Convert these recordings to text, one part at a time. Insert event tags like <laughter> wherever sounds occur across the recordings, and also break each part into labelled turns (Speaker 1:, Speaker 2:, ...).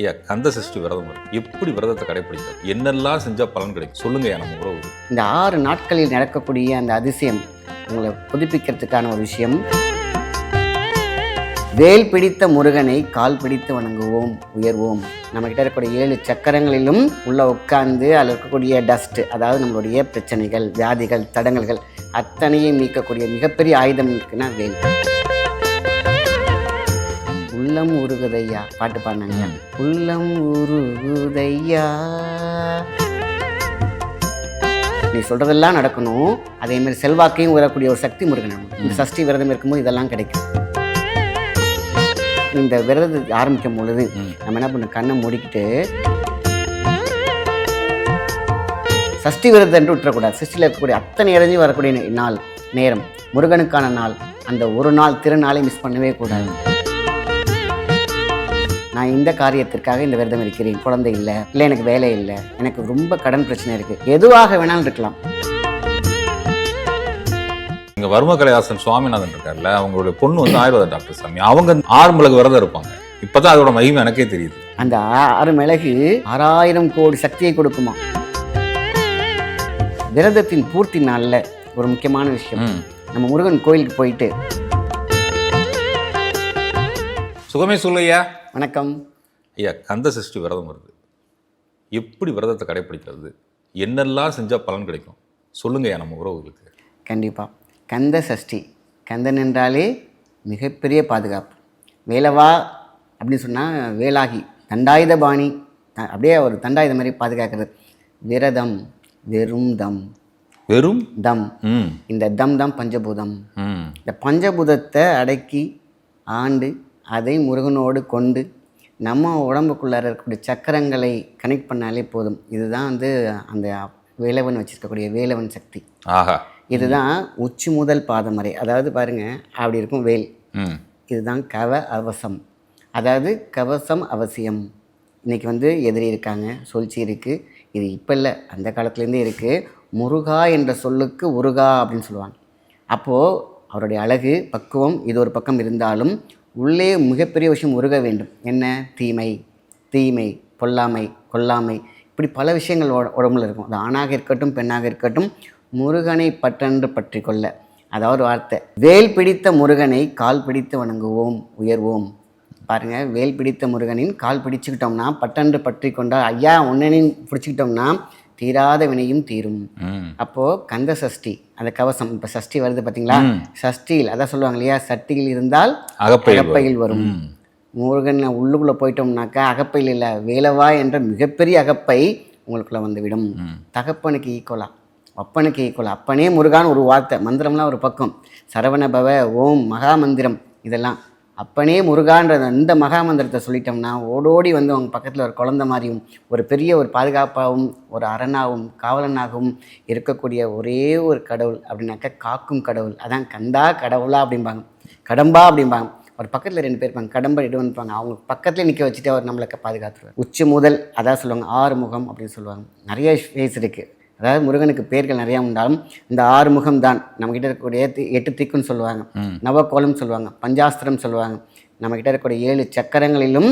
Speaker 1: ஐயா கந்த சஷ்டி விரதம் எப்படி விரதத்தை கடைபிடிக்கிறது என்னெல்லாம் செஞ்சால் பலன் கிடைக்கும்? சொல்லுங்க நம்ம உறவு
Speaker 2: இந்த ஆறு நாட்களில் நடக்கக்கூடிய அந்த அதிசயம் உங்களை புதுப்பிக்கிறதுக்கான ஒரு விஷயம். வேல் பிடித்த முருகனை கால் பிடித்து வணங்குவோம் உயர்வோம். நம்ம கிட்ட இருக்கக்கூடிய ஏழு சக்கரங்களிலும் உள்ள உட்கார்ந்து அதில் இருக்கக்கூடிய டஸ்ட் அதாவது நம்மளுடைய பிரச்சனைகள் வியாதிகள் தடங்கல்கள் அத்தனையும் நீக்கக்கூடிய மிகப்பெரிய ஆயுதம் இருக்குன்னா வேல். உள்ளம் உருகுதையா? பாட்டு பாடினாங்க. உள்ளம் உருகுதையா? நீ சொல்றதெல்லாம் நடக்கணும். அதே மாதிரி செல்வாக்கையும் உயரக்கூடிய ஒரு சக்தி முருகன். இந்த சஷ்டி விரதம் இருக்கும்போது இதெல்லாம் கிடைக்கும். இந்த விரதத்தை ஆரம்பிக்கும் பொழுது. நம்ம என்ன பண்ண கண்ணை மூடிக்கிட்டு சஷ்டி விரதம் என்று விட்டுறக்கூடாது. சஷ்டியில் இருக்கக்கூடிய அத்தனை இறங்கி வரக்கூடிய நாள் நேரம். முருகனுக்கான நாள். அந்த ஒரு நாள் திருநாளை மிஸ் பண்ணவே கூடாது. நான் இந்த காரியத்திற்காக இந்த விரதம் இருக்கிறேன். குழந்தை இல்லை இல்லை எனக்கு வேலை இல்லை. எனக்கு ரொம்ப கடன் பிரச்சனை இருக்குது எதுவாக வேணாலும் இருக்கலாம்.
Speaker 1: இங்க வர்ம கலையாசன் சுவாமிநாதன் இருக்கார்ல அவங்களுடைய பொண்ணு வந்து ஆயுர்வேத டாக்டர் சாமி. அவங்க ஆறு மிளகு விரதம் இருப்பாங்க. இப்பதான் அதோட மகிமை எனக்கே தெரியுது.
Speaker 2: அந்த ஆறு மிளகு ஆறாயிரம் கோடி சக்தியை கொடுக்குமா? விரதத்தின் பூர்த்தி நாளில் ஒரு முக்கியமான விஷயம். நம்ம முருகன் கோயிலுக்கு போயிட்டு
Speaker 1: சுகமே சொல்லையா
Speaker 2: வணக்கம்.
Speaker 1: ஐயா கந்த சஷ்டி விரதம் வருது. எப்படி விரதத்தை கடைப்பிடிக்கிறது? என்னெல்லாம் செஞ்சா பலன் கிடைக்கும்? சொல்லுங்க ஐயா நம்ம உறவுகளுக்கு.
Speaker 2: கண்டிப்பாக கந்த சஷ்டி. கந்தன் என்றாலே மிகப்பெரிய பாதுகாப்பு. வேலவா அப்படின்னு சொன்னால் வேலாகி தண்டாயுத பாணி அப்படியே ஒரு தண்டாயுத மாதிரி பாதுகாக்கிறது. விரதம் வெறும் தம்.
Speaker 1: வெறும்
Speaker 2: தம். இந்த தம் தான் பஞ்சபூதம். இந்த பஞ்சபூதத்தை அடக்கி ஆண்டு அதை முருகனோடு கொண்டு நம்ம உடம்புக்குள்ளார இருக்கக்கூடிய சக்கரங்களை கனெக்ட் பண்ணாலே போதும். இதுதான் வந்து அந்த வேலவன் வச்சிருக்கக்கூடிய வேலவன் சக்தி.
Speaker 1: ஆஹா.
Speaker 2: இதுதான் உச்சி முதல் பாதம் வரை. அதாவது பாருங்க அப்படி இருக்கும் வேல். இதுதான் கவ அவசம். அதாவது கவசம் அவசியம். இன்னைக்கு வந்து எதிரி இருக்காங்க சூழ்ச்சி இருக்குது இது இப்போ இல்லை அந்த காலத்துலேருந்தே இருக்குது முருகா என்ற சொல்லுக்கு உருகா அப்படின்னு சொல்லுவாங்க. அப்போது அவருடைய அழகு பக்குவம் இது ஒரு பக்கம் இருந்தாலும் உள்ளே மிகப்பெரிய விஷயம் உருக வேண்டும். என்ன? தீமை. தீமை பொல்லாமை கொல்லாமை. இப்படி பல விஷயங்கள் உட- உடம்புல இருக்கும். அது ஆணாக இருக்கட்டும் பெண்ணாக இருக்கட்டும் முருகனை பற்றென்று பற்றி கொள்ள. அதாவது வார்த்தை. வேல் பிடித்த முருகனை கால் பிடித்து வணங்குவோம் உயர்வோம். பாருங்கள் வேல் பிடித்த முருகனின் கால் பிடிச்சிக்கிட்டோம்னா பட்டென்று பற்றி கொண்டால் ஐயா உன்னனின் பிடிச்சிக்கிட்டோம்னா தீராத வினையும் தீரும் அப்போது கந்த சஷ்டி அந்த கவசம் இப்போ சஷ்டி வருது பார்த்தீங்களா சஷ்டியில் அதான் சொல்லுவாங்க இல்லையா? சட்டியில் இருந்தால்
Speaker 1: அகப்பையில்
Speaker 2: வரும். முருகன் உள்ளுக்குள்ளே போயிட்டோம்னாக்கா அகப்பையில் இல்லை வேலவா என்ற மிகப்பெரிய அகப்பை உங்களுக்குள்ள வந்துவிடும். தகப்பனுக்கு ஈக்குவலா அப்பனுக்கு ஈக்குவலா அப்பனே முருகான் ஒரு வார்த்தை மந்திரம்லாம் ஒரு பக்கம். சரவண பவ ஓம் மகா மந்திரம் இதெல்லாம். அப்பனே முருகான்ற இந்த மகாமந்திரத்தை சொல்லிட்டோம்னா ஓடோடி வந்து அவங்க பக்கத்தில் ஒரு குழந்த மாதிரியும் ஒரு பெரிய ஒரு பாதுகாப்பாகவும் ஒரு அரணாகவும் காவலனாகவும் இருக்கக்கூடிய ஒரே ஒரு கடவுள் அப்படின்னாக்கா காக்கும் கடவுள். அதான் கந்தா கடவுளா அப்படிம்பாங்க. கடம்பா அப்படிம்பாங்க. ஒரு பக்கத்தில் ரெண்டு பேர் இருப்பாங்க. கடம்பா இடுவன்பாங்க அவங்க பக்கத்தில் நிற்க வச்சுட்டு அவர் நம்மளை பாதுகாத்துருவார். உச்சி முதல் அதான் சொல்லுவாங்க. ஆறு முகம் அப்படின்னு சொல்லுவாங்க. நிறைய ஃபேஸ் இருக்குது அதாவது முருகனுக்கு பேர்கள் நிறையா உண்டாலும் இந்த ஆறு முகம் தான் நம்மக்கிட்ட இருக்கக்கூடிய தி- எட்டு திக்குன்னு சொல்லுவாங்க. நவக்கோலம் சொல்லுவாங்க பஞ்சாஸ்திரம் சொல்லுவாங்க. நம்மக்கிட்ட இருக்கக்கூடிய ஏழு சக்கரங்களிலும்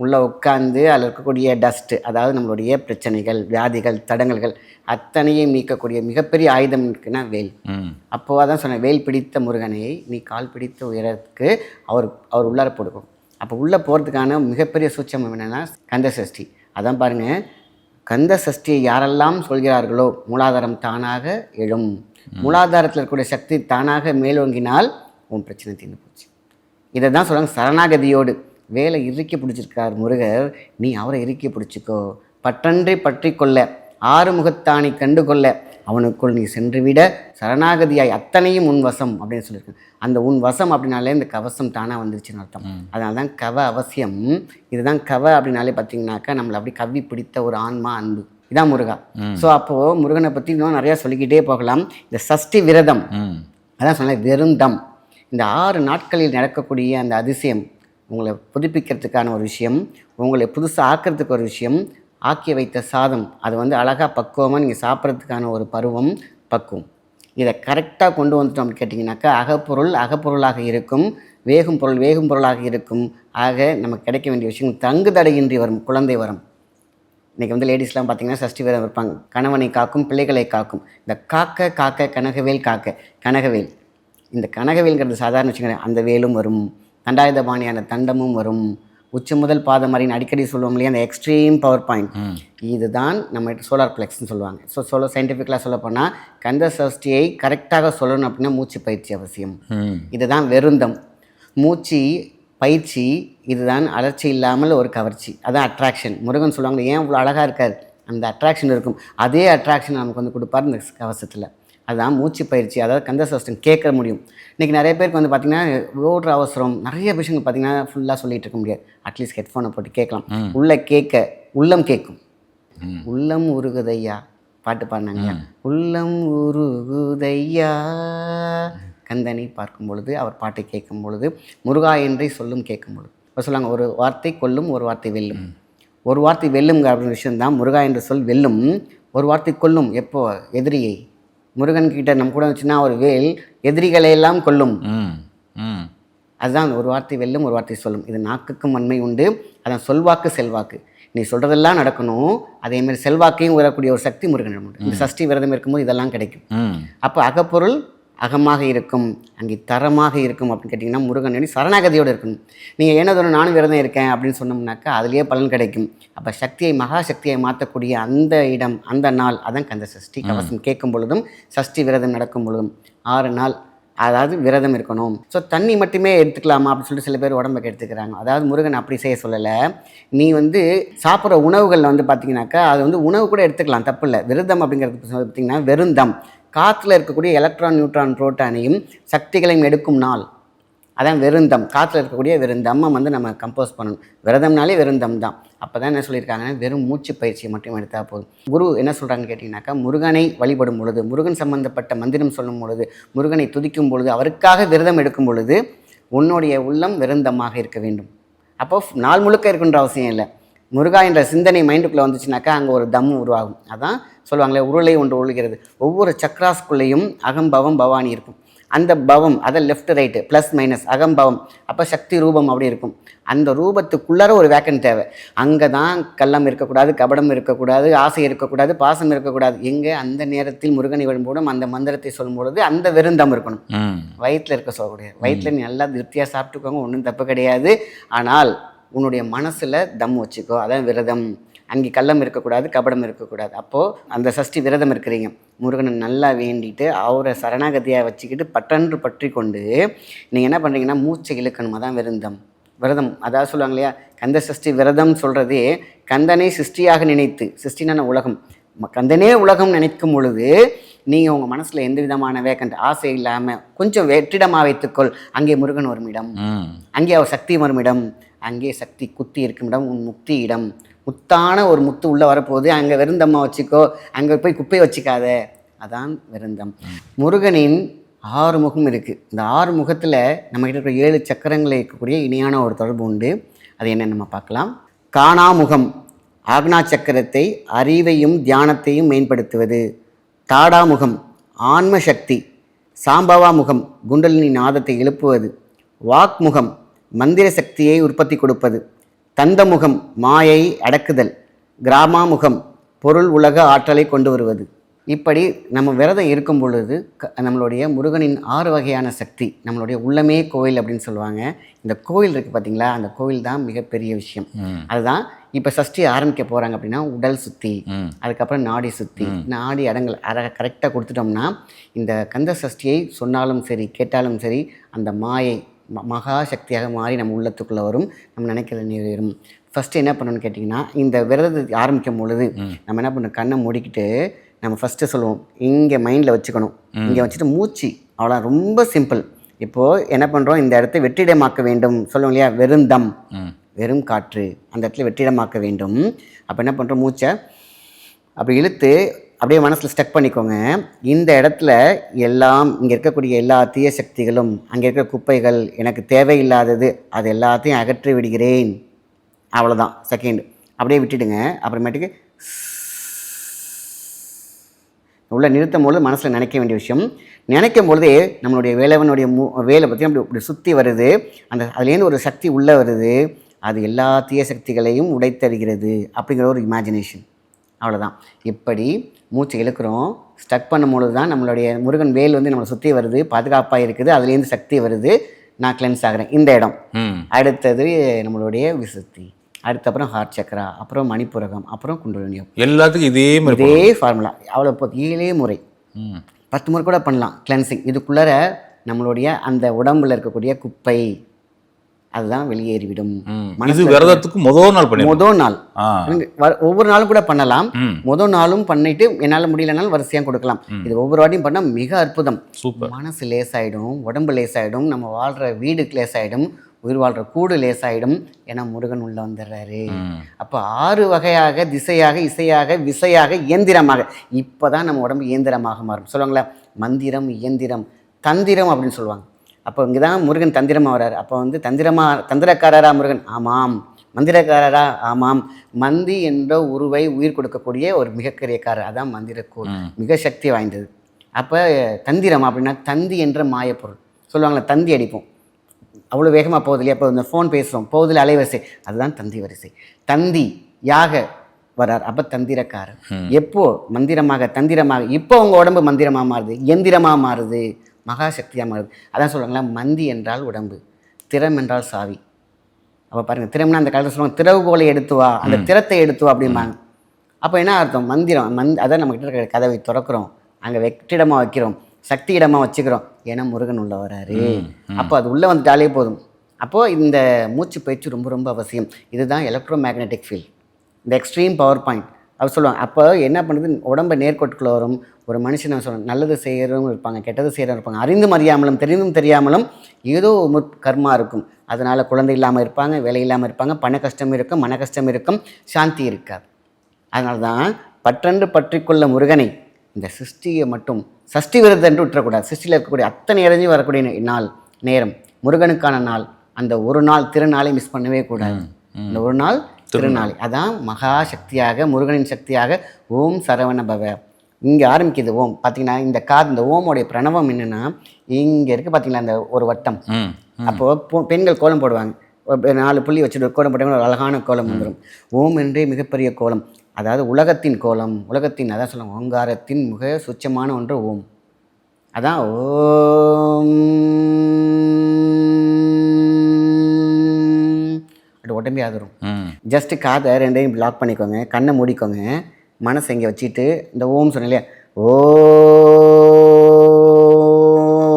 Speaker 2: உள்ள உட்கார்ந்து அதில் இருக்கக்கூடிய டஸ்ட்டு அதாவது நம்மளுடைய பிரச்சனைகள் வியாதிகள் தடங்கல்கள் அத்தனையும் நீக்கக்கூடிய மிகப்பெரிய ஆயுதம் இருக்குன்னா வேல்.
Speaker 1: ம்.
Speaker 2: அப்போ அதான் சொன்னேன் வேல் பிடித்த முருகனை நீ கால் பிடித்த உயரத்துக்கு அவர் அவர் உள்ளார போடுக்கும் அப்போ உள்ளே போகிறதுக்கான மிகப்பெரிய சூட்சமம் என்னென்னா கந்த சஷ்டி அதான் பாருங்க கந்த சஷ்டியை யாரெல்லாம் சொல்கிறார்களோ மூலாதாரம் தானாக எழும். மூலாதாரத்தில் இருக்கக்கூடிய சக்தி தானாக மேலோங்கினால் உன் பிரச்சனை தீர்ந்து போச்சு. இதை தான் சொல்கிறாங்க சரணாகதியோடு. வேலை இறுக்கி பிடிச்சிருக்கார் முருகர். நீ அவரை இறுக்கி பிடிச்சிக்கோ. பற்றன்றி பற்றி கொள்ள ஆறுமுகத்தானை கண்டு கொள்ள அவனுக்குள் நீ சென்றுவிட சரணாகதியாய் அத்தனையும் உன் வசம் அப்படின்னு சொல்லியிருக்கேன் அந்த உன் வசம் அப்படின்னாலே இந்த கவசம் தானாக வந்துருச்சுன்னு அர்த்தம். அதனால தான் கவ அவசியம். இதுதான் கவ அப்படின்னாலே பார்த்தீங்கன்னாக்கா நம்மளை அப்படி கவ்வி பிடித்த ஒரு ஆன்மா அன்பு. இதான் முருகா. ஸோ அப்போது முருகனை பற்றி இன்னும் நிறையா சொல்லிக்கிட்டே போகலாம். இந்த சஷ்டி விரதம். அதான் சொன்னேன் வெறும் தம். இந்த ஆறு நாட்களில் நடக்கக்கூடிய அந்த அதிசயம் உங்களை புதுப்பிக்கிறதுக்கான ஒரு விஷயம் உங்களை புதுசாக ஆக்கிறதுக்கு ஒரு விஷயம் ஆக்கி வைத்த சாதம். அது வந்து அழகாக பக்குவமாக நீங்கள் சாப்பிட்றதுக்கான ஒரு பருவம் பக்குவம். இதை கரெக்டாக கொண்டு வந்துட்டோம் அப்படின்னு கேட்டிங்கனாக்கா அகப்பொருள் அகப்பொருளாக இருக்கும் வேகும் பொருள் வேகும் பொருளாக இருக்கும். ஆக நமக்கு கிடைக்க வேண்டிய விஷயம் தங்கு தடையின்றி வரும் குழந்தை வரும். இன்றைக்கி வந்து லேடிஸ்லாம் பார்த்திங்கன்னா சஷ்டி விரதம் இருப்பாங்க. கணவனை காக்கும் பிள்ளைகளை காக்கும். இந்த காக்க காக்க கனகவேல் காக்க கனகவேல். இந்த கனகவேல்ங்கிறது சாதாரண வச்சுக்கோங்க அந்த வேலும் வரும். தண்டாயுதபாணியான தண்டமும் வரும். உச்ச முதல் பாதம் வரைன்னு அடிக்கடி சொல்லுவோம் இல்லையா? அந்த எக்ஸ்ட்ரீம் பவர் பாயிண்ட் இதுதான் நம்ம சோலார் பிளெக்ஸ்னு சொல்லுவாங்க. ஸோ சோலோ சயின்டிஃபிக்கலாக சொல்ல போனால் கந்த சஷ்டியை கரெக்டாக சொல்லணும் அப்படின்னா மூச்சு பயிற்சி அவசியம். இதுதான் வெருந்தம் மூச்சு பயிற்சி இதுதான் அலர்ச்சி இல்லாமல் ஒரு கவர்ச்சி. அதான் அட்ராக்ஷன் முருகன் சொல்லுவாங்க ஏன் இவ்வளோ அழகாக இருக்கார்? அந்த அட்ராக்ஷன் இருக்கும். அதே அட்ராக்ஷன் நமக்கு வந்து கொடுப்பார் இந்த கவசத்தில். அதுதான் மூச்சு பயிற்சி. அதாவது கந்த சஷ்டம் கேட்க முடியும். இன்றைக்கி நிறைய பேருக்கு வந்து பார்த்திங்கன்னா ஓடுற அவசரம் நிறைய விஷயங்கள் பார்த்திங்கன்னா ஃபுல்லாக சொல்லிகிட்டு இருக்க முடியாது. அட்லீஸ்ட் ஹெட்ஃபோனை போட்டு கேட்கலாம். உள்ள கேட்க உள்ளம் கேட்கும். உள்ளம் உருகுதையா? பாட்டு பாடினாங்க உள்ளம் உருகுதையா? கந்தனை பார்க்கும் பொழுது அவர் பாட்டை கேட்கும் பொழுது முருகா என்றே சொல்லும் கேட்கும் பொழுது இப்போ சொல்லுவாங்க ஒரு வார்த்தை கொல்லும் ஒரு வார்த்தை வெல்லும். ஒரு வார்த்தை வெல்லுங்கிற அப்படின்ற விஷயம்தான் முருகா என்று சொல் வெல்லும். ஒரு வார்த்தை கொல்லும் எப்போ? எதிரியை. முருகன் கிட்ட நம்ம கூட வச்சுன்னா ஒரு வேல் எதிரிகளை எல்லாம் கொல்லும்.
Speaker 1: ம் ம்.
Speaker 2: அதுதான் ஒரு வார்த்தை வெல்லும் ஒரு வார்த்தை சொல்லும். இது நாக்குக்கும் வன்மை உண்டு அதான் சொல்வாக்கு செல்வாக்கு. நீ சொல்கிறதெல்லாம் நடக்கணும் அதே மாதிரி செல்வாக்கையும் உயரக்கூடிய ஒரு சக்தி முருகனிடம் உண்டு. இந்த சஷ்டி விரதம் இருக்கும்போது இதெல்லாம் கிடைக்கும். அப்போ அகப்பொருள் அகமாக இருக்கும் அங்கே தரமாக இருக்கும் அப்படின்னு கேட்டிங்கன்னா முருகன் அடி சரணாகதியோடு இருக்கணும். நீங்கள் ஏனதொன்று நானும் விரதம் இருக்கேன் அப்படின்னு சொன்னோம்னாக்கா அதுலேயே பலன் கிடைக்கும். அப்போ சக்தியை மகா சக்தியை மாற்றக்கூடிய அந்த இடம் அந்த நாள் அதான் கந்த சஷ்டி. கவசம் கேட்கும் பொழுதும் சஷ்டி விரதம் நடக்கும் பொழுதும் ஆறு நாள் அதாவது விரதம் இருக்கணும். ஸோ தண்ணி மட்டுமே எடுத்துக்கலாமா அப்படின்னு சொல்லிட்டு சில பேர் உடம்புக்கு எடுத்துக்கிறாங்க அதாவது முருகன் அப்படி செய்ய சொல்லலை. நீ வந்து சாப்பிட்ற உணவுகளில் வந்து பார்த்தீங்கன்னாக்கா அது வந்து உணவு கூட எடுத்துக்கலாம் தப்பு இல்லை விரதம் அப்படிங்கிறது பார்த்தீங்கன்னா வெறுந்தம். காற்றுல இருக்கக்கூடிய எலக்ட்ரான் நியூட்ரான் புரோட்டானையும் சக்திகளையும் எடுக்கும் நாள். அதான் விருந்தம். காற்றுல இருக்கக்கூடிய விருந்தமும் வந்து நம்ம கம்போஸ் பண்ணணும். விரதம்னாலே விருந்தம் தான். அப்போ தான் என்ன சொல்லியிருக்காங்கன்னா வெறும் மூச்சு பயிற்சியை மட்டும் எடுத்தால் போதும். குரு என்ன சொல்கிறாங்கன்னு கேட்டிங்கனாக்கா முருகனை வழிபடும் பொழுது முருகன் சம்பந்தப்பட்ட மந்திரம் சொல்லும் பொழுது முருகனை துதிக்கும் பொழுது அவருக்காக விரதம் எடுக்கும் பொழுது உன்னுடைய உள்ளம் விருந்தமாக இருக்க வேண்டும். அப்போ நாள் முழுக்க இருக்குன்ற அவசியம் இல்லை. முருகா என்ற சிந்தனை மைண்டுக்குள்ளே வந்துச்சுனாக்கா அங்கே ஒரு தம் உருவாகும். அதான் சொல்லுவாங்களே உருளை ஒன்று ஒழுகிறது ஒவ்வொரு சக்ராஸ்குள்ளேயும் அகம்பவம் பவானி இருக்கும். அந்த பவம் அதை லெஃப்ட் ரைட்டு ப்ளஸ் மைனஸ் அகம்பவம் அப்போ சக்தி ரூபம் அப்படி இருக்கும். அந்த ரூபத்துக்குள்ளார ஒரு வேக்கன் தேவை. அங்கே தான் கள்ளம் இருக்கக்கூடாது கபடம் இருக்கக்கூடாது ஆசை இருக்கக்கூடாது பாசம் இருக்கக்கூடாது. எங்கே? அந்த நேரத்தில் முருகனை வழிபடும் அந்த மந்திரத்தை சொல்லும் பொழுது அந்த வெறுந்தம் இருக்கணும். வயிற்றில் இருக்க சொல்லக்கூடாது வயிற்றில் நீ நல்லா திருப்தியாக சாப்பிட்டுக்கோங்க ஒன்றும் தப்பு கிடையாது. ஆனால் உன்னுடைய மனசில் தம் வச்சுக்கோ. அதான் விரதம். அங்கே கள்ளம் இருக்கக்கூடாது கபடம் இருக்கக்கூடாது. அப்போது அந்த சஷ்டி விரதம் இருக்கிறீங்க. முருகனை நல்லா வேண்டிட்டு அவரை சரணாகதியாக வச்சுக்கிட்டு பற்றன்று பற்றி கொண்டு நீங்கள் என்ன பண்ணுறீங்கன்னா மூச்சை இழுக்கணுமா? அதான் விரதம். விரதம். அதாவது சொல்லுவாங்க இல்லையா? கந்த சஷ்டி விரதம் சொல்கிறதே கந்தனை சிருஷ்டியாக நினைத்து. சிருஷ்டினான உலகம்? கந்தனே உலகம் நினைக்கும் பொழுது நீங்கள் உங்கள் மனசில் எந்த விதமான வேக்கண்ட் ஆசை இல்லாமல் கொஞ்சம் வெற்றிடமாக வைத்துக்கொள். அங்கே முருகன் வரும் இடம் அங்கே அவர் சக்தி வரும் இடம் அங்கே சக்தி குத்தி இருக்கும் இடம் உன் முக்தி இடம். முத்தான ஒரு முத்து உள்ளே வரப்போகுது. அங்கே வெறுந்தம்மா வச்சுக்கோ. அங்கே போய் குப்பையை வச்சுக்காத. அதான் வெறுந்தம் முருகனின் ஆறு முகம் இருக்குது இந்த ஆறு முகத்தில் நம்மகிட்ட இருக்கிற ஏழு சக்கரங்களில் இருக்கக்கூடிய இணையான ஒரு தொடர்பு உண்டு. அது என்ன நம்ம பார்க்கலாம். காணாமுகம். ஆக்னா சக்கரத்தை அறிவையும் தியானத்தையும் மேம்படுத்துவது. தாடாமுகம் ஆன்ம சக்தி சாம்பவா முகம் குண்டலினி நாதத்தை எழுப்புவது வாக்முகம் மந்திர சக்தியை உற்பத்தி கொடுப்பது தந்தமுகம் மாயை அடக்குதல் கிராமாமுகம் பொருள் உலக ஆற்றலை கொண்டு வருவது. இப்படி நம்ம விரதம் இருக்கும் பொழுது க நம்மளுடைய முருகனின் ஆறு வகையான சக்தி நம்மளுடைய உள்ளமே கோயில் அப்படின்னு சொல்லுவாங்க. இந்த கோயில் இருக்குது பார்த்தீங்களா அந்த கோயில் தான் மிகப்பெரிய விஷயம். அதுதான் இப்போ சஷ்டி ஆரம்பிக்க போகிறாங்க அப்படின்னா உடல் சுத்தி
Speaker 1: ம்.
Speaker 2: அதுக்கப்புறம் நாடி சுத்தி நாடி அடங்கல் அர கரெக்டாக கொடுத்துட்டோம்னா இந்த கந்த சஷ்டியை சொன்னாலும் சரி கேட்டாலும் சரி அந்த மாயை மகா சக்தியாக மாறி நம்ம உள்ளத்துக்குள்ளே வரும் நம்ம நினைக்கிறது நிறைவேறும் ஃபஸ்ட்டு என்ன பண்ணணும்னு கேட்டிங்கன்னா இந்த விரதத்தை ஆரம்பிக்கும் பொழுது நம்ம என்ன பண்ணணும் கண்ணை மூடிக்கிட்டு நம்ம ஃபஸ்ட்டு சொல்லுவோம் இங்கே மைண்டில் வச்சுக்கணும். இங்கே வச்சுட்டு மூச்சு அவ்வளோ ரொம்ப சிம்பிள் இப்போது என்ன பண்ணுறோம் இந்த இடத்த வெற்றிடமாக்க வேண்டும் சொல்லுவோம் இல்லையா வெறுந்தம் வெறும் காற்று அந்த இடத்துல வெற்றிடமாக்க வேண்டும். அப்போ என்ன பண்ணுறோம் மூச்சை அப்படி இழுத்து அப்படியே மனசில் ஸ்டக் பண்ணிக்கோங்க. இந்த இடத்துல எல்லாம் இங்கே இருக்கக்கூடிய எல்லா தீய சக்திகளும் அங்கே இருக்கிற குப்பைகள் எனக்கு தேவையில்லாதது அது எல்லாத்தையும் அகற்றி விடுகிறேன். அவ்வளோதான் செகண்ட் அப்படியே விட்டுடுங்க. அப்புறமேட்டுக்கு உள்ள நிறுத்தும் பொழுது மனசில் நினைக்க வேண்டிய விஷயம். நினைக்கும் பொழுதே நம்மளுடைய வேலவனுடைய மூ வேலை பற்றி அப்படி இப்படி சுற்றி வருது. அந்த அதுலேருந்து ஒரு சக்தி உள்ளே வருது. அது எல்லா தீய சக்திகளையும் உடைத்தருகிறது அப்படிங்கிற ஒரு இமேஜினேஷன் அவ்வளோதான் இப்படி மூச்சு இழுக்கிறோம் ஸ்டக் பண்ணும்பொழுது தான் நம்மளுடைய முருகன் வேல் வந்து நம்மளை சுற்றி வருது பாதுகாப்பாக இருக்குது அதுலேருந்து சக்தி வருது நான் கிளென்ஸ் ஆகிறேன். இந்த இடம். அடுத்தது நம்மளுடைய விசுத்தி. அடுத்த அப்புறம் ஹார்ட் சக்கரா அப்புறம் மணிப்புரகம் அப்புறம் குண்டலினியம்.
Speaker 1: எல்லாத்துக்கும் இதே மாதிரி
Speaker 2: இதே ஃபார்முலா அவ்வளோ இப்போ ஏழே முறை. பத்து முறை கூட பண்ணலாம் கிளென்சிங் இதுக்குள்ளார நம்மளுடைய அந்த உடம்புல இருக்கக்கூடிய குப்பை அதுதான் வெளியேறிவிடும்.
Speaker 1: ம். இது விரதத்துக்கு முதல் நாள் பண்ணி
Speaker 2: முதல் நாள். ஒவ்வொரு நாளும் கூட பண்ணலாம். முதல் நாளும் பண்ணிட்டு என்னால் முடியலனாலும் வரிசையாக கொடுக்கலாம். இது ஒவ்வொரு வாட்டியும் பண்ணால் மிக அற்புதம்.
Speaker 1: சூப்பர்.
Speaker 2: மனசு லேசாயிடும் உடம்பு லேசாயிடும் நம்ம வாழ்கிற வீடு லேசாயிடும் உயிர் வாழ்கிற கூடு லேசாயிடும் ஏன்னா முருகன் உள்ள வந்துடுறாரு. அப்போ ஆறு வகையாக திசையாக இசையாக விசையாக இயந்திரமாக. இப்போ தான் நம்ம உடம்பு இயந்திரமாக மாறும். சொல்லுவாங்களே மந்திரம் இயந்திரம் தந்திரம் அப்படின்னு சொல்லுவாங்க. அப்போ இங்கே தான் முருகன் தந்திரமாக வராரு அப்போ வந்து தந்திரமா தந்திரக்காரரா முருகன்? ஆமாம். மந்திரக்காரரா? ஆமாம். மந்தி என்ற உருவை உயிர் கொடுக்கக்கூடிய ஒரு மிகப்பெரியக்காரர் அதான் மந்திரக்கூர். மிக சக்தி வாய்ந்தது. அப்போ தந்திரம் அப்படின்னா தந்தி என்ற மாயப்பொருள். சொல்லுவாங்களே தந்தி அடிப்போம். அவ்வளோ வேகமாக போகுது இல்லையா? இப்போ இந்த ஃபோன் பேசுகிறோம் போகுதுல அலைவரிசை. அதுதான் தந்தி வரிசை. தந்தி யாக வரார் அப்போ தந்திரக்காரர். எப்போ? மந்திரமாக தந்திரமாக. இப்போ உங்கள் உடம்பு மந்திரமாக மாறுது. எந்திரமாக மாறுது. மகாசக்தியாக மாறுது அதான் சொல்லுவாங்களா மந்தி என்றால் உடம்பு திறம் என்றால் சாவி. அப்போ பாருங்கள் திறம்னா அந்த காலத்தில் சொல்லுவாங்க திறவுகோலை எடுத்து வா அந்த திறத்தை எடுத்து வா அப்படிம்பாங்க. அப்போ என்ன அர்த்தம்? மந்திரம் மந்த் அதான் நம்ம கிட்ட இருக்கிற கதவை திறக்கிறோம் அங்கே வெற்றிடமாக வைக்கிறோம் சக்தி இடமா வச்சுக்கிறோம். ஏன்னா முருகன் உள்ள வராரு. அப்போ அது உள்ளே வந்துட்டாலே போதும். அப்போது இந்த மூச்சு பயிற்சி ரொம்ப ரொம்ப அவசியம். இதுதான் எலக்ட்ரோ மேக்னெட்டிக் ஃபீல்ட் இந்த எக்ஸ்ட்ரீம் பவர் பாயிண்ட் அவர் சொல்லுவாங்க. அப்போ என்ன பண்ணுது? உடம்பை நேர்கோட்டுக்குள்ள வரும். ஒரு மனுஷன் நான் நல்லது செய்கிறவங்க இருப்பாங்க கெட்டது செய்கிறவங்க இருப்பாங்க. அறிந்தும் அறியாமலும் தெரிந்தும் தெரியாமலும் ஏதோ ஒரு கர்மா இருக்கும். அதனால் குழந்தை இல்லாமல் இருப்பாங்க வேலை இல்லாமல் இருப்பாங்க பண கஷ்டம் இருக்கும் மன கஷ்டம் இருக்கும் சாந்தி இருக்காது. அதனால தான் பற்றென்று பற்றிக்கொள்ள முருகனை இந்த சிருஷ்டியை மட்டும் சஷ்டி விரதம் என்று விட்டுறக்கூடாது. சிருஷ்டியில் இருக்கக்கூடிய அத்தனை இறைஞ்சி வரக்கூடிய நாள் நேரம் முருகனுக்கான நாள். அந்த ஒரு நாள் திருநாளை மிஸ் பண்ணவே கூடாது. இந்த ஒரு நாள் திருநாளை. அதான் மகா சக்தியாக முருகனின் சக்தியாக ஓம் சரவண பவ. இங்கே ஆரம்பிக்குது ஓம். பார்த்தீங்கன்னா இந்த காது இந்த ஓமோடைய பிரணவம் என்னென்னா இங்கே இருக்குது பார்த்தீங்களா அந்த ஒரு வட்டம்.
Speaker 1: ம்
Speaker 2: அப்போது பெண்கள் கோலம் போடுவாங்க. நாலு புள்ளி வச்சுட்டு கோலம் போட்டாங்கன்னா ஒரு அழகான கோலம் வந்துடும் ஓம் என்றே மிகப்பெரிய கோலம். அதாவது உலகத்தின் கோலம். உலகத்தின் அதான் சொல்லுவாங்க ஓங்காரத்தின் மிக சுச்சமான ஒன்று ஓம். அதான் ஓம். அப்படி உடம்பே ஆதரும் ஜஸ்ட்டு காதை ரெண்டையும் பிளாக் பண்ணிக்கோங்க கண்ணை மூடிக்கோங்க மனசை இங்கே வச்சுட்டு இந்த ஓம் சொன்னேன் இல்லையா?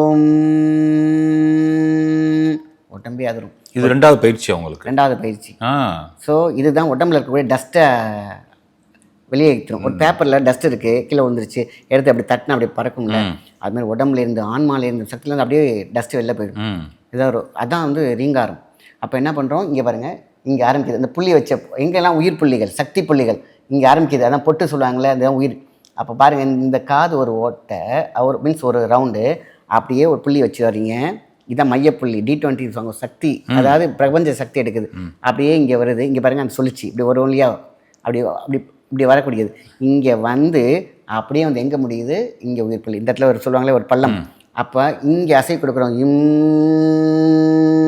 Speaker 2: ஓம். உடம்பே அதிரும்
Speaker 1: இது ரெண்டாவது பயிற்சி அவங்களுக்கு
Speaker 2: ரெண்டாவது பயிற்சி. ஸோ இதுதான் உடம்புல இருக்கக்கூடிய டஸ்ட்டை வெளியேற்றிடும் ஒரு பேப்பரில் டஸ்ட் இருக்குது கீழே விழுந்துருச்சு எடுத்து அப்படி தட்டினா அப்படியே பறக்கும்ல. அது மாதிரி உடம்புல இருந்து ஆன்மால இருந்து சக்தியிலேருந்து அப்படியே டஸ்ட் வெளில போயிடும்
Speaker 1: ம்.
Speaker 2: இதான் ஒரு அதான் வந்து ரீங்காரம். அப்போ என்ன பண்ணுறோம் இங்கே பாருங்கள் இங்கே ஆரம்பிக்குது. இந்த புள்ளி வச்ச எங்கெல்லாம் உயிர் புள்ளிகள் சக்தி புள்ளிகள் இங்கே ஆரம்பிக்குது. அதான் பொட்டு சொல்லுவாங்களே அதுதான் உயிர். அப்போ பாருங்கள் இந்த காது ஒரு ஓட்டை ஒரு மீன்ஸ் ஒரு ரவுண்டு அப்படியே ஒரு புள்ளி வச்சு வரீங்க இதான் மையப்புள்ளி டி டுவெண்ட்டி சொல்லுவாங்க சக்தி. அதாவது பிரபஞ்ச சக்தி எடுக்குது. அப்படியே இங்கே வருது. இங்கே பாருங்கள் அந்த சொல்லிச்சு இப்படி ஒரு வழியா அப்படி அப்படி இப்படி வரக்கூடியது. இங்கே வந்து அப்படியே வந்து எங்கே முடியுது? இங்கே உயிர் புள்ளி. இந்த இடத்துல ஒரு சொல்லுவாங்களே ஒரு பள்ளம். அப்போ இங்கே அசை கொடுக்குறோம். இம்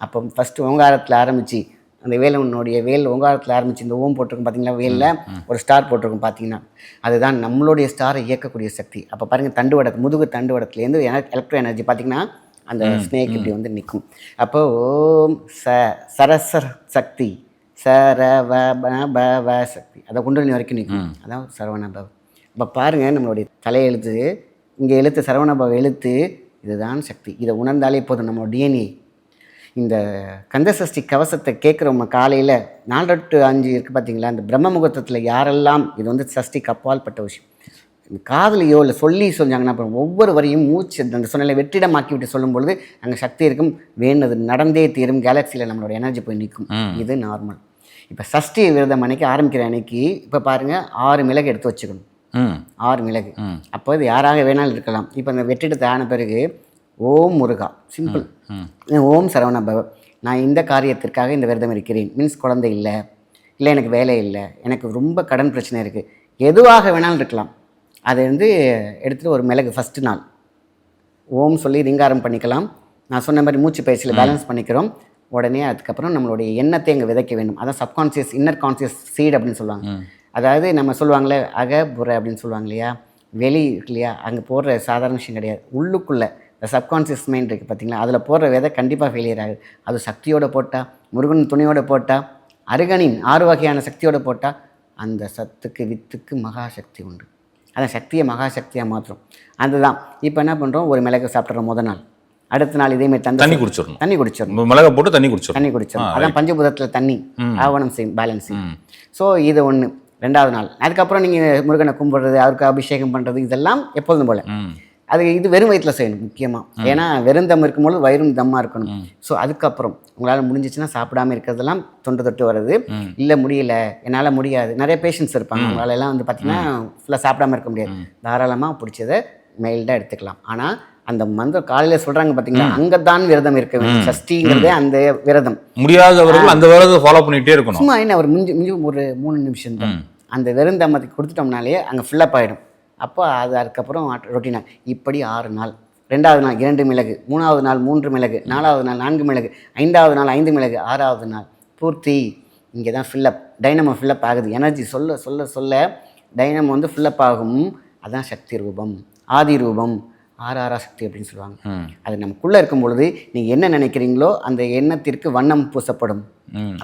Speaker 2: அப்போ ஃபஸ்ட்டு ஓங்காரத்தில் ஆரம்பித்து அந்த வேலவனுடைய வேல் ஓங்காரத்தில் ஆரம்பித்து இந்த ஓம் போட்டிருக்கும் பார்த்தீங்களா வேலில்? ஒரு ஸ்டார் போட்டிருக்கும் பார்த்தீங்கன்னா அதுதான் நம்மளுடைய ஸ்டாரை இயக்கக்கூடிய சக்தி. அப்போ பாருங்கள் தண்டுவட முதுகு தண்டுவடத்துலேருந்து எலக்ட்ரோ எனர்ஜி பார்த்தீங்கன்னா அந்த ஸ்னேக் இப்படி வந்து நிற்கும் அப்போ ஓம் ச சரசர சக்தி சரவ ப ப வ சக்தி அதை குண்டலினி வரைக்கும் நிற்கும் அதான் சரவண பவ இப்போ பாருங்கள் நம்மளுடைய தலையெழுத்து இங்கே எழுத்து சரவண பவ எழுத்து இதுதான் சக்தி. இதை உணர்ந்தாலே போதும் நம்மளோட டிஎன்ஏ இந்த கந்தசஷ்டி கவசத்தை கேட்குறவங்க காலையில் நாலு டு அஞ்சு இருக்குது பார்த்தீங்களா இந்த பிரம்ம முகூர்த்தத்தில் யாரெல்லாம் இது வந்து சஷ்டிக்கு அப்பால்பட்ட விஷயம். இந்த காதலையோ இல்லை சொல்லி சொன்னாங்கன்னா அப்புறம் ஒவ்வொரு வரையும் மூச்சு அந்த சொன்னல வெற்றிடமாக்கி விட்டு சொல்லும் பொழுது அங்கே சக்தி இருக்கும். வேணுது நடந்தே தீரும். கேலக்சியில் நம்மளோட எனர்ஜி போய் நிற்கும். இது நார்மல் இப்போ சஷ்டி விரதம் அன்னைக்கு ஆரம்பிக்கிற அன்னைக்கு இப்போ பாருங்கள் ஆறு மிளகு எடுத்து வச்சுக்கணும். ஆறு மிளகு. அப்போ இது யாராக வேணாலும் இருக்கலாம். இப்போ இந்த வெற்றிடத்தை ஆன பிறகு ஓம் முருகா. சிம்பிள் ஓம் சரவண பவ நான் இந்த காரியத்திற்காக இந்த விரதம் இருக்கிறேன். மீன்ஸ் குழந்தை இல்லை. இல்லை எனக்கு வேலை இல்லை. எனக்கு ரொம்ப கடன் பிரச்சனை இருக்குது எதுவாக வேணாலும் இருக்கலாம். அதை வந்து எடுத்துகிட்டு ஒரு மிளகு ஃபஸ்ட்டு நாள். ஓம் சொல்லி ரிங்காரம் பண்ணிக்கலாம். நான் சொன்ன மாதிரி மூச்சு பயிற்சியில் பேலன்ஸ் பண்ணிக்கிறோம். உடனே அதுக்கப்புறம் நம்மளுடைய எண்ணத்தை அங்கே விதைக்க வேண்டும். அதான் சப்கான்சியஸ் இன்னர் கான்சியஸ் சீட் அப்படின்னு சொல்லுவாங்க. அதாவது நம்ம சொல்லுவாங்களே அக புற அப்படின்னு சொல்லுவாங்க இல்லையா? வெளி இல்லையா? அங்கே போடுற சாதாரண விஷயம் கிடையாது. உள்ளுக்குள்ளே. இந்த சப்கான்சியஸ் மைண்ட் இருக்குது பார்த்தீங்களா அதில் போடுற விதை கண்டிப்பாக ஃபெயிலியர் ஆகுது. அது சக்தியோட போட்டால் முருகன் துணியோட போட்டால் அருகனின் ஆறு வகையான சக்தியோட போட்டால் அந்த சத்துக்கு வித்துக்கு மகாசக்தி உண்டு. அந்த சக்தியை மகாசக்தியாக மாற்றும் அதுதான். இப்போ என்ன பண்ணுறோம் ஒரு மிளகு சாப்பிட்றோம் முத நாள். அடுத்த நாள் இதேமாதிரி தந்தை
Speaker 1: தண்ணி குடிச்சிடணும்.
Speaker 2: தண்ணி குடிச்சிடணும்.
Speaker 1: மிளகா போட்டு தண்ணி குடிச்சிடணும்.
Speaker 2: தண்ணி குடிச்சிடணும். அதான் பஞ்சபூதத்தில் தண்ணி ஆவணம் செய்யும் பேலன்ஸிங். ஸோ இது ஒன்று ரெண்டாவது நாள். அதுக்கப்புறம் நீங்கள் முருகனை கும்பிடுறது அவருக்கு அபிஷேகம் பண்ணுறது இதெல்லாம் எப்பொழுதும் போல. அது இது வெறும் வயிற்றில் செய்யணும் முக்கியமாக ஏன்னா வெறும் தம் இருக்கும்போது வயிறும் தம்மாக இருக்கணும். ஸோ அதுக்கப்புறம் உங்களால் முடிஞ்சிச்சுன்னா சாப்பிடாம இருக்கிறதெல்லாம் தொண்டு தொட்டு வருது இல்லை முடியல என்னால் முடியாது. நிறைய பேஷண்ட்ஸ் இருப்பாங்க. அவங்களால எல்லாம் வந்து பார்த்தீங்கன்னா ஃபுல்லாக சாப்பிடாம இருக்க முடியாது. தாராளமாக பிடிச்சதை மெயில்டாக எடுத்துக்கலாம். ஆனால் அந்த மந்திரம் காலையில் சொல்கிறாங்க பார்த்தீங்களா அங்கே தான் விரதம் இருக்க வேண்டும். சஷ்டிங்கிறதே அந்த விரதம்.
Speaker 1: முடியாதவர்கள் அந்த விரதத்தை ஃபாலோ பண்ணிட்டே இருக்கணும்.
Speaker 2: சும்மா என்ன ஒரு மிஞ்சி மிஞ்சி ஒரு மூணு நிமிஷம் தான் அந்த வெறும் தம்மத்துக்கு கொடுத்துட்டோம்னாலே அங்கே ஃபில்லப் ஆகிடும் அப்போ அது அதுக்கப்புறம் ரொட்டீனா இப்படி ஆறு நாள். ரெண்டாவது நாள் இரண்டு மிளகு மூணாவது நாள் மூன்று மிளகு நாலாவது நாள் நான்கு மிளகு ஐந்தாவது நாள் ஐந்து மிளகு ஆறாவது நாள். பூர்த்தி இங்கே தான் fill up dynamo fill up ஆகுது. எனர்ஜி சொல்ல சொல்ல சொல்ல டைனமோ வந்து ஃபில்லப் ஆகும். அதுதான் சக்தி ரூபம் ஆதி ரூபம். ஆறாரா சக்தி அப்படின்னு சொல்லுவாங்க. அது நமக்குள்ளே இருக்கும் பொழுது நீங்கள் என்ன நினைக்கிறீங்களோ அந்த எண்ணத்திற்கு வண்ணம் பூசப்படும்.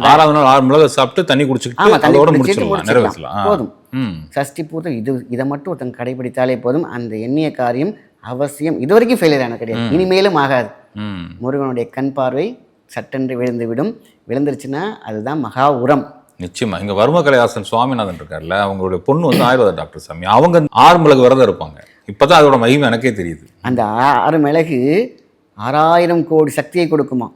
Speaker 1: ஆறாவது நாள் ஆறு மிளகா சாப்பிட்டு தண்ணி குடிச்சுக்கிட்டு
Speaker 2: போதும். சஷ்டி பூர்த்தம் இது இதை மட்டும் ஒருத்தங்க கடைபிடித்தாலே போதும். அந்த எண்ணிய காரியம் அவசியம். இது வரைக்கும் ஃபெயிலியர் ஆன கிடையாது. இனிமேலும் ஆகாது. முருகனுடைய கண் பார்வை சட்டென்று விழுந்து விடும் விழுந்துருச்சுன்னா அதுதான் மகா உரம்.
Speaker 1: நிச்சயமா. இங்க வர்ம கலையாசன் சுவாமிநாதன் இருக்கார்ல அவங்களுடைய பொண்ணு வந்து ஆயுர்வேத டாக்டர் சாமி. அவங்க ஆறு மிளகு விரதம் இருப்பாங்க. இப்பதான் அதோட மகிமை எனக்கே தெரியுது.
Speaker 2: அந்த ஆறு மிளகு ஆறாயிரம் கோடி சக்தியை கொடுக்குமா?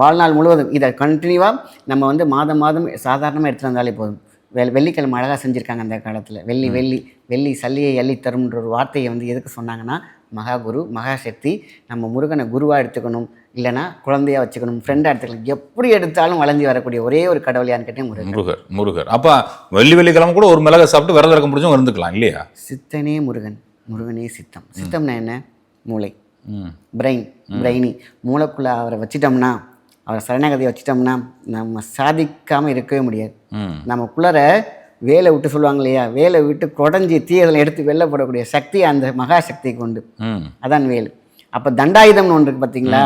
Speaker 2: வாழ்நாள் முழுவதும். இதை கண்டினியூவாக நம்ம வந்து மாதம் மாதம் சாதாரணமாக எடுத்துகிட்டு வந்தாலே போதும். வெ வெள்ளிக்கிழமை அழகாக செஞ்சுருக்காங்க அந்த காலத்தில். வெள்ளி வெள்ளி வெள்ளி சல்லியை அள்ளி தரும்ன்ற ஒரு வார்த்தையை வந்து எதுக்கு சொன்னாங்கன்னா மகாகுரு மகாசக்தி நம்ம முருகனை குருவாக எடுத்துக்கணும். இல்லைன்னா குழந்தையா வச்சுக்கணும் ஃப்ரெண்டாக எடுத்துக்கலாம். எப்படி எடுத்தாலும் வளைஞ்சு வரக்கூடிய ஒரே ஒரு கடவுளையான்னு முருகன்
Speaker 1: முருகர் முருகர். அப்ப வெள்ளி வெள்ளிக்கிழமை கூட ஒரு மிளகை சாப்பிட்டு விரதம் இருக்க முடிஞ்சவங்க இருந்துக்கலாம் இல்லையா?
Speaker 2: சித்தனே முருகன். முருகனே சித்தம். சித்தம்னா என்ன? மூளை. பிரெயின் பிரெயினி மூளைக்குள்ளே அவரை வச்சிட்டோம்னா அவரை சரணாகதியை வச்சிட்டோம்னா நம்ம சாதிக்காமல் இருக்கவே முடியாது. நமக்குள்ளார வேலை விட்டு சொல்லுவாங்க இல்லையா? வேலை விட்டு குடஞ்சி தீயதில் எடுத்து வெளில போடக்கூடிய சக்தி அந்த மகா சக்திக்கு உண்டு
Speaker 1: ம்.
Speaker 2: அதான் வேல். அப்போ தண்டாயுதம்னு ஒன்று இருக்குது பார்த்தீங்களா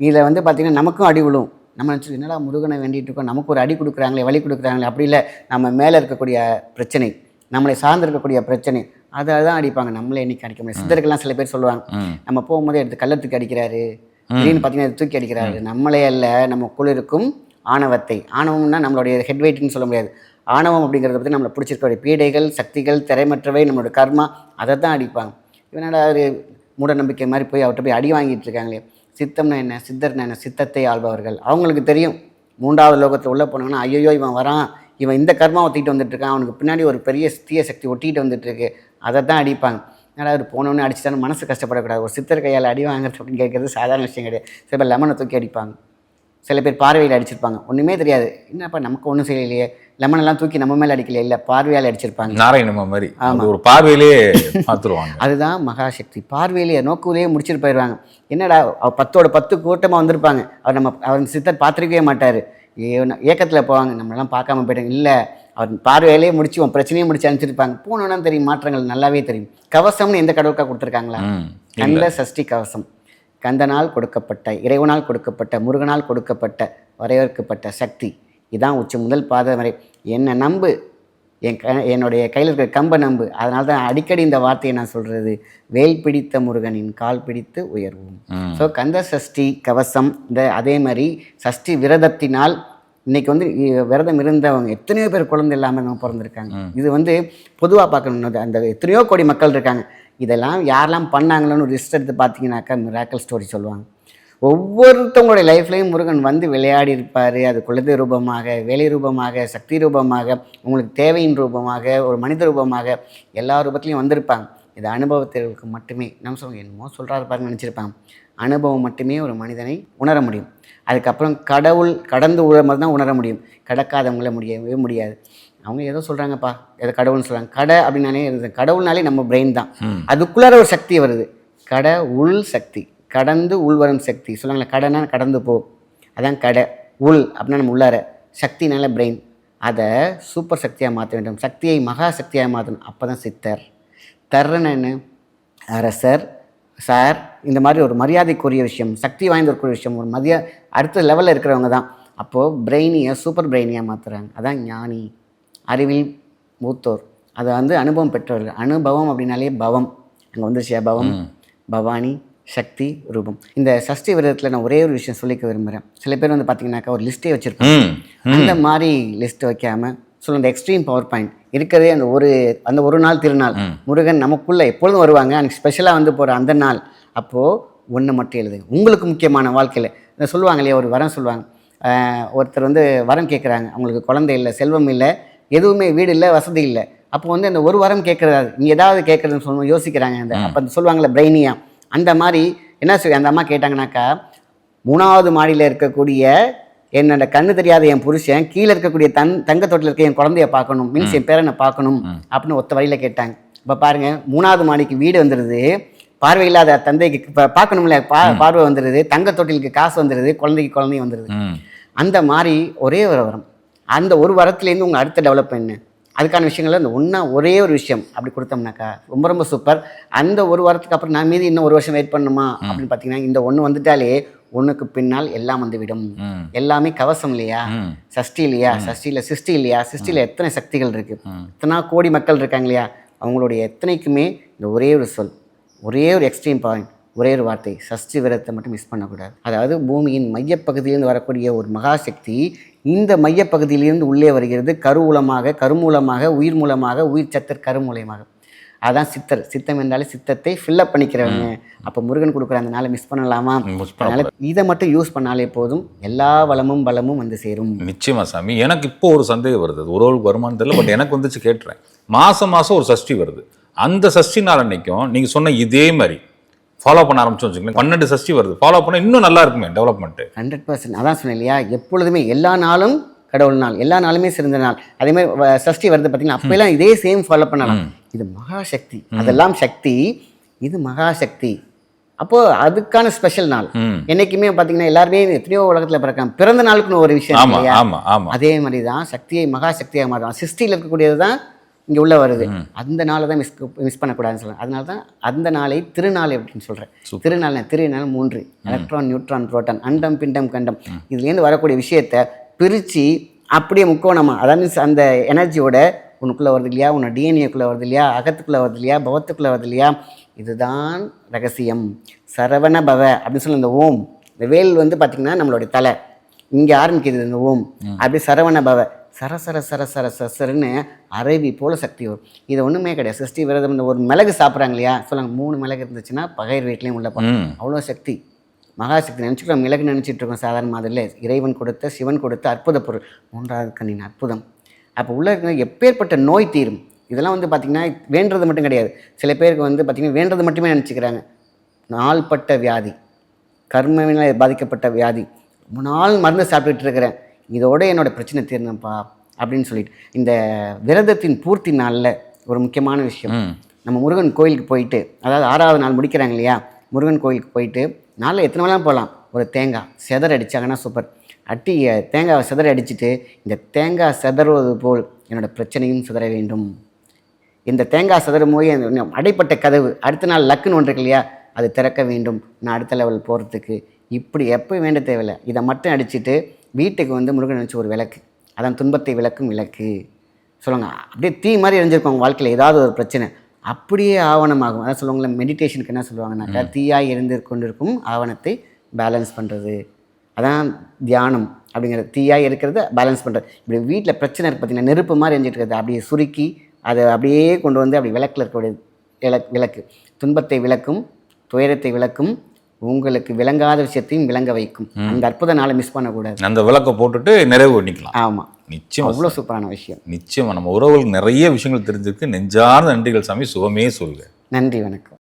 Speaker 2: இதில் வந்து பார்த்தீங்கன்னா நமக்கும் அடி விழும். நம்ம நினச்சி என்னடா முருகனை வேண்டிட்டு இருக்கோம்? நமக்கு ஒரு அடி கொடுக்குறாங்களே வழி கொடுக்குறாங்களே? அப்படி இல்லை. நம்ம மேலே இருக்கக்கூடிய பிரச்சனை நம்மளை சார்ந்து இருக்கக்கூடிய பிரச்சனை அதை தான் அடிப்பாங்க. நம்மளே என்னைக்கு அடிக்க முடியாது சித்தர்கள்லாம் சில பேர் சொல்லுவாங்க. நம்ம போகும்போது எடுத்து கல்லை தூக்கி அடிக்கிறாரு. திடீர்னு பார்த்தீங்கன்னா தூக்கி அடிக்கிறாரு. நம்மளே அல்ல நமக்குள்ள இருக்கும் ஆணவத்தை. ஆணவம்னா நம்மளுடைய ஹெட் வெயிட்னு சொல்ல முடியாது. ஆணவம் அப்படிங்கிறத பற்றி நம்மளை பிடிச்சிருக்கக்கூடிய பீடைகள் சக்திகள் திறமற்றவை நம்மளோட கர்மா அதை தான் அடிப்பாங்க. இவனடா ஒரு மூட நம்பிக்கை மாதிரி போய் அவர்கிட்ட போய் அடி வாங்கிட்டு இருக்காங்களே. சித்தம்னா என்ன? சித்தர்னா என்ன? சித்தத்தை ஆள்பவர்கள். அவங்களுக்கு தெரியும். மூன்றாவது லோகத்தில் உள்ளே போனாங்கன்னா ஐயோ இவன் வரான். இவன் இந்த கர்மா ஒத்திக்கிட்டு வந்துட்டு இருக்கான் அவனுக்கு பின்னாடி ஒரு பெரிய தீய சக்தி ஒட்டிக்கிட்டு வந்துட்டு இருக்கு அதை தான் அடிப்பாங்க. என்னடா அவர் போனோன்னு அடிச்சுட்டான்னு மனசு கஷ்டப்படக்கூடாது. ஒரு சித்தர் கையால் அடி வாங்குறது அப்படின்னு கேட்கறது சாதாரண விஷயம் கிடையாது. சில பேர் லெமனை தூக்கி அடிப்பாங்க. சில பேர் பார்வையில் அடிச்சிருப்பாங்க. ஒன்றுமே தெரியாது. என்னப்பா நமக்கு ஒன்றும் செய்யலையே. லெமன் எல்லாம் தூக்கி நம்ம மேலே அடிக்கல இல்லை பார்வையால் அடிச்சிருப்பாங்க.
Speaker 1: நாராயணமா மாதிரி. அது ஒரு <laughs> பார்வையிலே பார்த்துருவாங்க.
Speaker 2: அதுதான் மகாசக்தி பார்வையிலேயே நோக்குலேயே முடிச்சிட்டு போயிடுவாங்க. என்னடா அவர் பத்தோட பத்து கூட்டமாக வந்திருப்பாங்க. அவர் நம்ம அவர் சித்தர் பார்த்துருக்கவே மாட்டார். ஏக்கத்தில் போவாங்க. நம்மளெல்லாம் பார்க்காம போயிட்டாங்க. இல்லை அவர் பார்வையிலேயே முடிச்சு உன் பிரச்சனையும் முடிச்சு அனுப்பிச்சிருப்பாங்க. போனோன்னா தெரியும் மாற்றங்கள் நல்லாவே தெரியும். கவசம்னு எந்த கடவுளுக்கா கொடுத்துருக்காங்களா? கந்த சஷ்டி கவசம். கந்தனால் கொடுக்கப்பட்ட இறைவனால் கொடுக்கப்பட்ட முருகனால் கொடுக்கப்பட்ட வரையறுக்கப்பட்ட சக்தி. இதான் உச்சி முதல் பாதம் வரை. என்னை நம்பு என் க என்னுடைய கையில் இருக்கிற கம்பை நம்பு. அதனால தான் அடிக்கடி இந்த வார்த்தையை நான் சொல்கிறது வேல் பிடித்த முருகனின் கால் பிடித்து உயர்வோம். ஸோ கந்த சஷ்டி கவசம் இந்த அதே மாதிரி சஷ்டி விரதத்தினால் இன்னைக்கு வந்து விரதம் இருந்தவங்க எத்தனையோ பேர் குழந்தை இல்லாமல் நம்ம பிறந்திருக்காங்க. இது வந்து பொதுவாக பார்க்கணும். அந்த எத்தனையோ கோடி மக்கள் இருக்காங்க. இதெல்லாம் யாரெல்லாம் பண்ணாங்களோன்னு ஒரு லிஸ்ட் எடுத்து பார்த்தீங்கன்னாக்கா மிராக்கல் ஸ்டோரி சொல்லுவாங்க. ஒவ்வொருத்தவங்களுடைய லைஃப்லையும் முருகன் வந்து விளையாடி இருப்பார் அது குலதெய்வ ரூபமாக வேலை ரூபமாக சக்தி ரூபமாக உங்களுக்கு தேவையின் ரூபமாக ஒரு மனித ரூபமாக எல்லா ரூபத்துலையும் வந்திருப்பாங்க. இது அனுபவத்திற்கு மட்டுமே. நம்ம சொல்லுவோம் என்னமோ சொல்கிறாரு பாருங்க நினச்சிருப்பாங்க. அனுபவம் மட்டுமே ஒரு மனிதனை உணர முடியும். அதுக்கப்புறம் கடவுள் கடந்து உணர மாதிரி தான் உணர முடியும். கடக்காதவங்கள முடியவே முடியாது. அவங்க ஏதோ சொல்கிறாங்கப்பா ஏதோ கடவுள்னு சொல்கிறாங்க கடை அப்படின்னாலே கடவுள்னாலே நம்ம பிரெயின் தான். அதுக்குள்ளார ஒரு சக்தி வருது. கடை உள் சக்தி. கடந்து உள் வரும் சக்தி. சொல்லுவாங்களே கடைனா கடந்து போ. அதான் கடை உள் அப்படின்னா நம்ம உள்ளார. சக்தினால பிரெயின் அதை சூப்பர் சக்தியாக மாற்ற வேண்டும். சக்தியை மகா சக்தியாக மாற்றணும். அப்போ தான் சித்தர் தர்றன்னு அரசர் சார் இந்த மாதிரி ஒரு மரியாதைக்குரிய விஷயம் சக்தி வாய்ந்த ஒரு விஷயம் ஒரு மதிய அடுத்த லெவலில் இருக்கிறவங்க தான். அப்போது பிரெயினியை சூப்பர் பிரெயினியாக மாற்றுறாங்க அதான் ஞானி. அறிவில் மூத்தோர். அதை வந்து அனுபவம் பெற்றவர்கள். அனுபவம் அப்படின்னாலே பவம். அங்கே வந்துருச்சியா பவம்? பவானி. சக்தி ரூபம். இந்த சஷ்டி விரதத்தில் நான் ஒரே ஒரு விஷயம் சொல்லிக்க விரும்புகிறேன் சில பேர் வந்து பார்த்தீங்கன்னாக்கா ஒரு லிஸ்ட்டே வச்சுருப்பாங்க. அந்த மாதிரி லிஸ்ட் வைக்காம சொல்ல அந்த எக்ஸ்ட்ரீம் பவர் பாயிண்ட் இருக்கிறதே அந்த ஒரு அந்த ஒரு நாள் திருநாள். முருகன் நமக்குள்ள எப்பொழுதும் வருவாங்க. அன்னைக்கு ஸ்பெஷலாக வந்து போகிற அந்த நாள். அப்போது ஒன்று மட்டும் எழுதுங்க. உங்களுக்கு முக்கியமான வாழ்க்கையில் இந்த சொல்லுவாங்க இல்லையா? ஒரு வரம் சொல்லுவாங்க. ஒருத்தர் வந்து வரம் கேட்குறாங்க அவங்களுக்கு குழந்தை இல்லை செல்வம் இல்லை எதுவுமே வீடு இல்லை வசதி இல்லை. அப்போ வந்து அந்த ஒரு வரம் கேட்குறாரு நீ ஏதாவது கேட்குறதுன்னு சொல்லணும் யோசிக்கிறாங்க அந்த அப்போ அந்த சொல்லுவாங்கள்ல பிரெயினியா அந்த மாதிரி என்ன சொல்லி அந்த அம்மா கேட்டாங்கனாக்கா மூணாவது மாடியில் இருக்கக்கூடிய என்னோட கண்ணு தெரியாத என் புருஷன் கீழே இருக்கக்கூடிய தன் தங்க தொட்டில் இருக்க என் குழந்தைய பார்க்கணும் மீன்ஸ் என் பேரனை பார்க்கணும் அப்படின்னு ஒத்த வழியில் கேட்டாங்க. இப்போ பாருங்க மூணாவது மாடிக்கு வீடு வந்துடுது பார்வை இல்லாத தந்தைக்கு இப்போ பார்க்கணும்ல பா பார்வை வந்துடுது தங்க தொட்டிலுக்கு காசு வந்துடுது குழந்தைக்கு குழந்தையும் வந்துடுது அந்த மாதிரி ஒரே ஒரு வரம். அந்த ஒரு வரத்துலேருந்து உங்கள் அடுத்த டெவலப் என்ன? அதுக்கான விஷயங்கள் அந்த ஒன்றா ஒரே ஒரு விஷயம் அப்படி கொடுத்தோம்னாக்கா ரொம்ப ரொம்ப சூப்பர் அந்த ஒரு வாரத்துக்கு அப்புறம் நான் மீதி இன்னும் ஒரு வருஷம் வெயிட் பண்ணணுமா அப்படின்னு பார்த்தீங்கன்னா இந்த ஒன்று வந்துட்டாலே ஒன்றுக்கு பின்னால் எல்லாம் வந்துவிடும். எல்லாமே கவசம் இல்லையா? சஷ்டி இல்லையா? சஷ்டியில் சிருஷ்டி இல்லையா? சிருஷ்டியில் எத்தனை சக்திகள் இருக்கு? எத்தனை கோடி மக்கள் இருக்காங்க இல்லையா? அவங்களுடைய எத்தனைக்குமே இந்த ஒரே ஒரு சொல் ஒரே ஒரு எக்ஸ்ட்ரீம் பாயிண்ட் ஒரே ஒரு வார்த்தை சஷ்டி விரதத்தை மட்டும் மிஸ் பண்ணக்கூடாது. அதாவது பூமியின் மையப்பகுதியிலிருந்து வரக்கூடிய ஒரு மகாசக்தி இந்த மையப்பகுதியிலிருந்து உள்ளே வருகிறது கருவூலமாக கருமூலமாக உயிர் மூலமாக உயிர் சத்தர் கருமூலமாக அதான் சித்தர். சித்தம் என்றாலே சித்தத்தை ஃபில்லப் பண்ணிக்கிறவங்க. அப்போ முருகன் கொடுக்குற அந்த நாளை மிஸ் பண்ணலாமா? அதனால இதை மட்டும் யூஸ் பண்ணாலே போதும். எல்லா வளமும் பலமும் வந்து சேரும்.
Speaker 1: நிச்சயமா சாமி. எனக்கு இப்போ ஒரு சந்தேகம் வருது. ஒரு ஆளுக்கு வருமானு தெரியல பட் எனக்கு வந்துச்சு கேட்டுறேன். மாசம் மாசம் ஒரு சஷ்டி வருது. அந்த சஷ்டி நாள் அன்னைக்கும் நீங்க சொன்ன இதே மாதிரி ஃபாலோ பண்ண ஆரம்பிச்சோம் வச்சுக்கோங்களேன். பன்னெண்டு சஷ்டி வருது. ஃபாலோ பண்ண இன்னும் நல்லா இருக்குமே டெவலப்மெண்ட்
Speaker 2: ஹண்ட்ரட் பர்சன்ட் அதான் சொன்னேன் இல்லையா? எப்பொழுதுமே எல்லா நாளும் கடவுள் நாள் எல்லா நாளுமே சிறந்த நாள். அதே மாதிரி சஷ்டி வருது பார்த்தீங்கன்னா அப்பெல்லாம் இதே சேம் ஃபாலோ பண்ணலாம். இது மகாசக்தி. அதெல்லாம் சக்தி. இது மகாசக்தி. அப்போ அதுக்கான ஸ்பெஷல் நாள். என்னைக்குமே பார்த்தீங்கன்னா எல்லாருமே எத்தனையோ உலகத்தில் பிறக்காங்க பிறந்த நாளுக்குன்னு ஒரு விஷயம் அதே மாதிரி தான் சக்தியை மகாசக்தியாக மாற்றலாம் சிருஷ்டியில் இருக்கக்கூடியது தான் இங்கே உள்ள வருது. அந்த நாளை தான் மிஸ் மிஸ் பண்ணக்கூடாதுன்னு சொல்கிறேன் அதனால தான் அந்த நாளை திருநாள் அப்படின்னு சொல்கிறேன் திருநாள் திருநாள் மூன்று. எலக்ட்ரான் நியூட்ரான் புரோட்டான் அண்டம் பிண்டம் கண்டம். இதுலேருந்து வரக்கூடிய விஷயத்தை பிரித்து அப்படியே முக்கோணமாக அதாவது means அந்த எனர்ஜியோட உனக்குள்ளே வருது இல்லையா? உன்னோட டிஎன்ஏக்குள்ளே வருது இல்லையா? அகத்துக்குள்ளே வருது இல்லையா? பவத்துக்குள்ளே வருது இல்லையா? இதுதான் ரகசியம். சரவண பவ அப்படின்னு சொல்லி இந்த ஓம். இந்த வேல் வந்து பார்த்திங்கன்னா நம்மளுடைய தலை. இங்கே ஆரம்பிக்குது இந்த ஓம். அப்படியே சரவண பவ. சர சர சர சர சரன்னு அருவி போல சக்தி வரும். இது ஒன்றுமே கிடையாது. சஷ்டி விரதம் இந்த ஒரு மிளகு சாப்பிட்றாங்க இல்லையா? சொல்லுங்க மூணு மிளகு இருந்துச்சுன்னா பகைர் வீட்லேயும் உள்ள அவ்வளோ சக்தி. மகாசக்தி நினச்சிக்கிறோம் மிளகு நினச்சிட்டு இருக்கோம் சாதாரண மாதிரில இறைவன் கொடுத்த சிவன் கொடுத்த அற்புத பொருள். மூன்றாவது கண்ணின் அற்புதம். அப்போ உள்ள இருக்கிற எப்பேற்பட்ட நோய் தீரும். இதெல்லாம் வந்து பார்த்திங்கன்னா வேண்டுறது மட்டும் கிடையாது. சில பேருக்கு வந்து பார்த்திங்கன்னா வேண்டுறது மட்டுமே நினச்சிக்கிறாங்க. நாள்பட்ட வியாதி. கர்மவினால் பாதிக்கப்பட்ட வியாதி. ரொம்ப நாள் மருந்து சாப்பிட்டுட்டு இருக்கிறேன். இதோட என்னோட பிரச்சனை தீரணும்ப்பா அப்படின்னு சொல்லிட்டு இந்த விரதத்தின் பூர்த்தி நாளில் ஒரு முக்கியமான விஷயம். நம்ம முருகன் கோயிலுக்கு போயிட்டு அதாவது ஆறாவது நாள் முடிக்கிறாங்க இல்லையா? முருகன் கோயிலுக்கு போயிட்டு நாளில் எத்தனை வேணாலும் போகலாம். ஒரு தேங்காய் செதற அடிச்சாங்கன்னா சூப்பர் அட்டி தேங்காவை செதற அடிச்சிட்டு இந்த தேங்காய் செதறுவது போல் என்னோட பிரச்சனையும் சிதற வேண்டும். இந்த தேங்காய் சதுரம் போய் அடைப்பட்ட கதவு அடுத்த நாள் லக்குன்னு ஒன்று இருக்கு இல்லையா? அது திறக்க வேண்டும். நான் அடுத்த லெவல் போகிறதுக்கு இப்படி எப்போ வேண்ட தேவையில்லை. இதை மட்டும் அடிச்சுட்டு வீட்டுக்கு வந்து முருகன் நினச்சி ஒரு விளக்கு. அதான் துன்பத்தை விளக்கும் விளக்கு. சொல்லுவாங்க அப்படியே தீ மாதிரி எரிஞ்சிருக்கும் அவங்க வாழ்க்கையில் ஏதாவது ஒரு பிரச்சனை. அப்படியே ஆவணமாகும். அதான் சொல்லுவாங்களே மெடிடேஷனுக்கு என்ன சொல்லுவாங்கன்னாக்கா தீயாய் எரிந்து கொண்டிருக்கும் ஆவணத்தை பேலன்ஸ் பண்ணுறது அதான் தியானம் அப்படிங்கிறது தீயாக இருக்கிறது பேலன்ஸ் பண்ணுறது இப்படி வீட்டில் பிரச்சனை இருக்கு பார்த்தீங்கன்னா நெருப்பு மாதிரி எரிஞ்சிட்டு இருக்கிறது அப்படியே சுருக்கி அதை அப்படியே கொண்டு வந்து அப்படி விளக்கில் இருக்கக்கூடிய விளக்கு விளக்கு. துன்பத்தை விளக்கும் துயரத்தை விளக்கும் உங்களுக்கு விளங்காத விஷயத்தையும் விளங்க வைக்கும். அந்த அற்புத நாளை மிஸ் பண்ணக்கூடாது.
Speaker 1: அந்த விளக்கை போட்டுட்டு நிறைவு பண்ணிக்கலாம்.
Speaker 2: ஆமாம்
Speaker 1: நிச்சயமா
Speaker 2: அவ்வளோ சூப்பரான விஷயம்.
Speaker 1: நிச்சயமா. நம்ம உறவுகளுக்கு நிறைய விஷயங்கள் தெரிஞ்சிருக்கு. நெஞ்சார்ந்த நன்றிகள் சாமி. சுகமே சொல்க.
Speaker 2: நன்றி வணக்கம்.